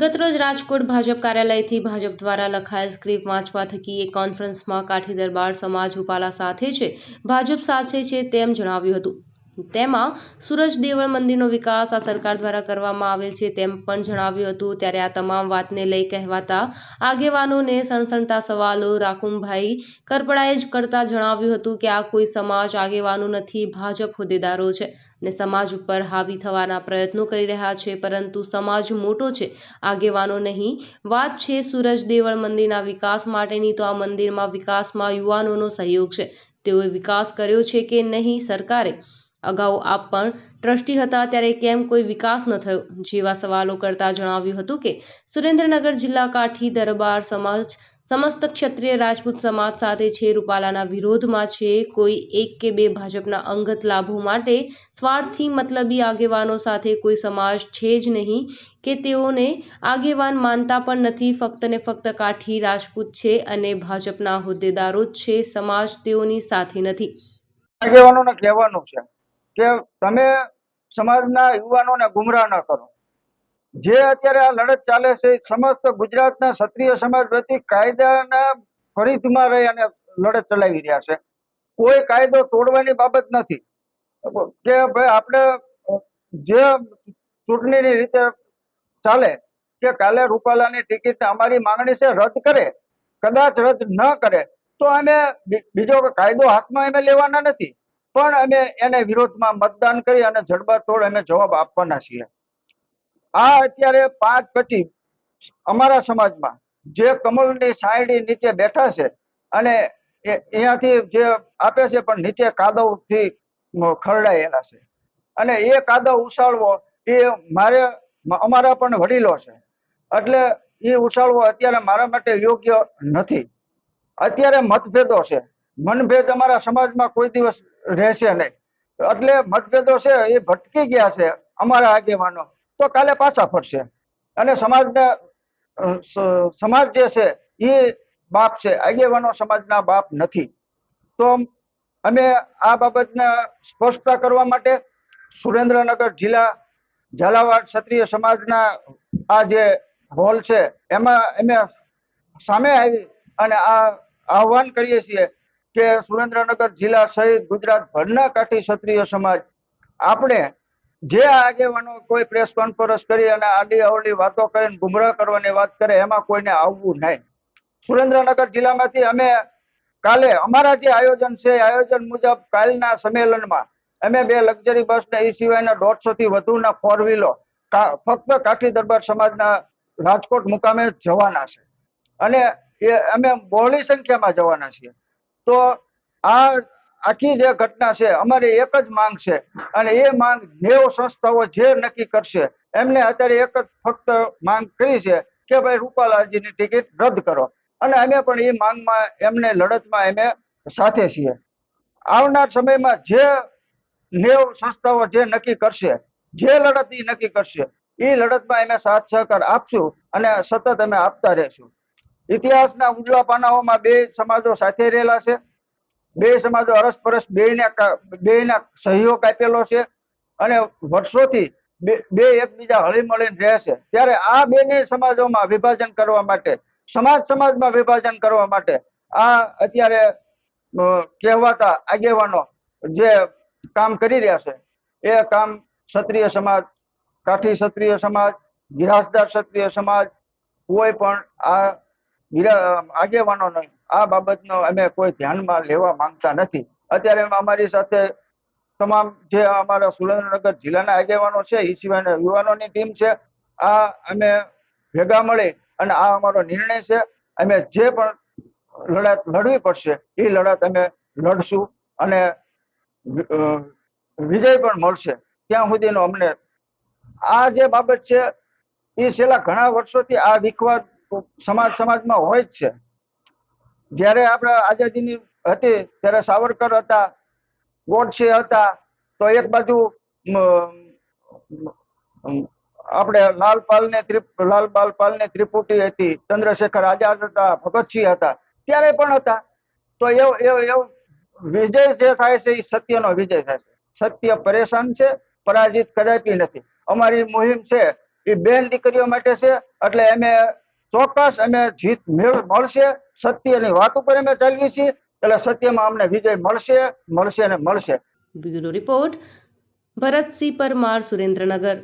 ગતરોજ રાજકોટ ભાજપ કાર્યાલયથી ભાજપ દ્વારા લખાયેલ સ્ક્રિપ્ટ વાંચવા થકી એક કોન્ફરન્સમાં કાઠી દરબાર સમાજ રૂપાલા સાથે છે. ભાજપ સાથે છે તેમ જણાવ્યું હતું. તેમાં સુરજ દેવળ મંદિરનો વિકાસ આ સરકાર દ્વારા કરવામાં આવેલ છે તેમ પણ જણાવ્યું હતું. ત્યારે આ તમામ વાતને લઈ કહેવાતા આગેવાનોને સણસણતા સવાલો રાકુમભાઈ કરપડાએ જ કરતા જણાવ્યું હતું કે આ કોઈ સમાજ આગેવાનો નથી, ભાજપ હોદ્દેદારો છે ને સમાજ ઉપર હાવી થવાના પ્રયત્નો કરી રહ્યા છે, પરંતુ સમાજ મોટો છે, આગેવાનો નહીં. વાત છે સૂરજ દેવળ મંદિરના વિકાસ માટેની તો આ મંદિરમાં વિકાસમાં યુવાનોનો સહયોગ છે. તેઓએ વિકાસ કર્યો છે કે નહીં સરકારે? અગાઉ આપ પણ ટ્રસ્ટી હતા ત્યારે કેમ કોઈ વિકાસ ન થયો? જેવા સવાલો કરતા જણાવ્યું હતું કે, સુરેન્દ્રનગર જિલ્લા કાઠી દરબાર સમાજ, સમસ્ત ક્ષત્રિય રાજપૂત સમાજ સાથે છે. રૂપાલાના વિરોધમાં છે કોઈ એક કે બે ભાજપના અંગત લાભો માટે સ્વાર્થી મતલબી આગેવાનો સાથે કોઈ સમાજ છે જ નહીં કે તેઓને આગેવાન માનતા પણ નથી. ફક્ત ને ફક્ત કાઠી રાજપૂત છે અને ભાજપના હોદ્દેદારો જ છે. સમાજ તેઓની સાથે નથી. આગેવાનોને કહેવાનું છે. કે તમે સમાજના યુવાનોને ગુમરાહ ન કરો. જે અત્યારે આ લડત ચાલે છે સમસ્ત ગુજરાતના ક્ષત્રિય સમાજ વતી કાયદાના પરિધમાં રહી અને લડત ચલાવી રહ્યા છે. કોઈ કાયદો તોડવાની બાબત નથી. કે ભાઈ આપણે જે ચૂંટણીની રીતે ચાલે કે કાલે રૂપાલાની ટિકિટ અમારી માંગણી છે, રદ કરે, કદાચ રદ ન કરે, તો અમે બીજો કાયદો હાથમાં અમે લેવાના નથી. પણ અમે એને વિરોધમાં મતદાન કરી અને જડબાતોડ એને જવાબ આપવાના છીએ. આ અત્યારે પાંચ પછી અમારા સમાજમાં જે કમળની સાયડી નીચે બેઠા છે અને અહીંયાથી જે આપે છે પણ નીચે કાદવથી ખરડાયેલા છે. અને એ કાદવ ઉછાળવો એ મારે, અમારા પણ વડીલો છે. એટલે એ ઉછાળવો અત્યારે મારા માટે યોગ્ય નથી. અત્યારે મતભેદો છે. મનભેદ અમારા સમાજમાં કોઈ દિવસ રહેશે નહીં. એટલે મતભેદો છે એ ભટકી ગયા છે અમારા આગેવાનો. તો કાલે પાછા ફરશે. અને સમાજને સમાજ જે છે એ બાપ છે. આગેવાનો સમાજના બાપ નથી. તો અમે આ બાબતને સ્પષ્ટતા કરવા માટે સુરેન્દ્રનગર જિલ્લા ઝાલાવાડ ક્ષત્રિય સમાજના આ જે હોલ છે, એમાં અમે સામે આવી અને આ આહવાન કરીએ છીએ કે સુરેન્દ્રનગર જિલ્લા સહિત ગુજરાતભરના કાઠી ક્ષત્રિય સમાજ આપણે જે આગેવાનો કોઈ પ્રેસ કોન્ફરન્સ કરી અને આડી અવળી વાતો કરીને ગુમરાહ કરવાની વાત કરે, એમાં કોઈને આવવું નહીં. સુરેન્દ્રનગર જિલ્લામાંથી અમે કાલે અમારા જે આયોજન છે આયોજન મુજબ કાલના સંમેલનમાં અમે બે લક્ઝરી બસ ને એ સિવાયના દોઢસો થી વધુના ફોર વ્હીલો ફક્ત કાઠી દરબાર સમાજના રાજકોટ મુકામે જવાના છે. અને એ અમે બહોળી સંખ્યામાં જવાના છીએ. તો આ આખી જે ઘટના છે, અમારી એક જ માંગ છે અને એ માંગ નેવ સંસ્થાઓ જે નક્કી કરશે, એમને અત્યારે એક જ ફક્ત માંગ કરી છે કે ભાઈ રૂપાલાલજીની ટિકિટ રદ કરો. અને અમે પણ એ માંગમાં એમને લડતમાં અમે સાથે છીએ. આવનાર સમયમાં જે નેવ સંસ્થાઓ જે નક્કી કરશે, જે લડત એ નક્કી કરશે એ લડતમાં અમે સાથ સહકાર આપશું અને સતત અમે આપતા રહેશું. ઇતિહાસના ઉજળા પાનાઓમાં બે સમાજો સાથે રહેલા છે. બે સમાજો અરસપરસ બેયના બેયના સહયોગ આપેલો છે અને વર્ષોથી બે એકબીજા હળી મળીને રહે છે. ત્યારે આ બેને સમાજોમાં વિભાજન કરવા માટે, સમાજ સમાજમાં વિભાજન કરવા માટે આ અત્યારે કહેવાતા આગેવાનો જે કામ કરી રહ્યા છે, એ કામ ક્ષત્રિય સમાજ, કાઠી ક્ષત્રિય સમાજ, ગિરાસદાર ક્ષત્રિય સમાજ, કોઈ પણ આ આગેવાનો નહીં. આ બાબતનો અમે કોઈ ધ્યાનમાં લેવા માંગતા નથી. અત્યારે અમારી સાથે તમામ જે અમારા સુરેન્દ્રનગર જિલ્લાના આગેવાનો છે એ સિવાયના યુવાનોની ટીમ છે, આ અમે ભેગા મળી અને આ અમારો નિર્ણય છે, અમે જે પણ લડત લડવી પડશે એ લડત અમે લડશું અને વિજય પણ મળશે. ત્યાં સુધીનો અમને આ જે બાબત છે એ છેલ્લા ઘણા વર્ષોથી આ વિખવાદ સમાજ સમાજમાં હોય જ છે. જ્યારે આપણે આઝાદીની હતી, ત્યારે સાવરકર હતા, ગોડસે હતા, તો એક બાજુ આપણે લાલપાલ ને લાલપાલ પાલ ને ત્રિપુટી હતી, ચંદ્રશેખર આઝાદ હતા, ભગતસિંહ હતા, ત્યારે પણ હતા. તો એવો વિજય જે થાય છે એ સત્યનો વિજય થાય છે. સત્ય પરેશાન છે, પરાજિત કદાપી નથી. અમારી મુહિમ છે એ બેન દીકરીઓ માટે છે, એટલે અમે ચોક્કસ અમે જીત મેળ, મળશે. સત્યની વાત ઉપર અમે ચાલીએ છીએ. એટલે સત્યમાં અમને વિજય મળશે મળશે ને મળશે. Bureau report, Bharatsinh Parmar, Surendranagar.